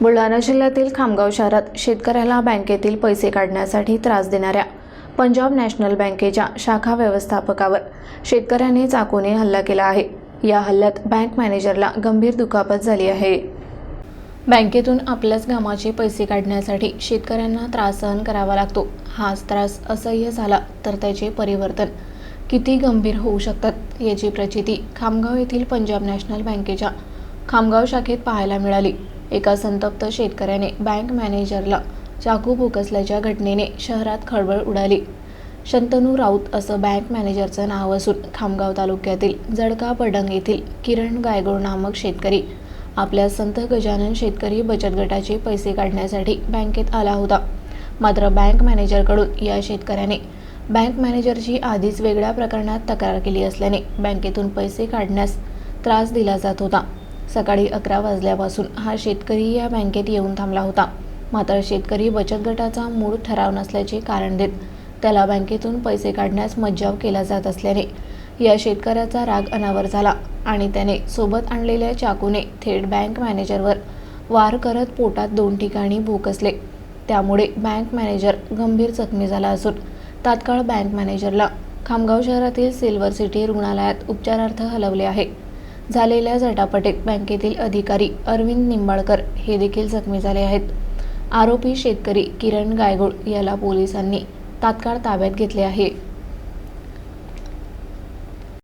बुलढाणा जिल्ह्यातील खामगाव शहरात शेतकऱ्याला बँकेतील पैसे काढण्यासाठी त्रास देणाऱ्या पंजाब नॅशनल बँकेच्या शाखा व्यवस्थापकावर शेतकऱ्याने चाकूने हल्ला केला आहे. या हल्ल्यात बँक मॅनेजरला गंभीर दुखापत झाली आहे. बँकेतून आपल्याच कामाचे पैसे काढण्यासाठी शेतकऱ्यांना त्रास सहन करावा लागतो. हाच त्रास असह्य झाला तर त्याचे परिवर्तन किती गंभीर होऊ शकतात याची प्रचिती खामगाव येथील पंजाब नॅशनल बँकेच्या खामगाव शाखेत पाहायला मिळाली. एका संतप्त शेतकऱ्याने बँक मॅनेजरला चाकू भोकसल्याच्या घटनेने शहरात खळबळ उडाली. शंतनू राऊत असं बँक मॅनेजरचं नाव असून खामगाव तालुक्यातील जडका पडंग येथील किरण गायगोड नामक शेतकरी आपल्या संत गजानन शेतकरी बचत गटाचे पैसे काढण्यासाठी बँकेत आला होता. मात्र बँक मॅनेजरकडून या शेतकऱ्याने बँक मॅनेजरची आधीच वेगळ्या प्रकरणात तक्रार केली असल्याने बँकेतून पैसे काढण्यास त्रास दिला जात होता. सकाळी अकरा वाजल्यापासून हा शेतकरी या बँकेत येऊन थांबला होता. मात्र शेतकरी बचत गटाचा मूळ ठराव नसल्याचे कारण देत त्याला बँकेतून पैसे काढण्यास मज्जाव केला जात असल्याने या शेतकऱ्याचा राग अनावर झाला आणि त्याने सोबत आणलेल्या चाकूने थेट बँक मॅनेजरवर वार करत पोटात दोन ठिकाणी भोकसले. त्यामुळे बँक मॅनेजर गंभीर जखमी झाला असून तात्काळ बँक मॅनेजरला खामगाव शहरातील सिल्वर सिटी रुग्णालयात उपचारार्थ हलवले आहे. झालेल्या झटापटीत बँकेतील अधिकारी अरविंद निंबाळकर हे देखील जखमी झाले आहेत. आरोपी शेतकरी किरण गायगोड याला पोलिसांनी तात्काळ ताब्यात घेतले आहे.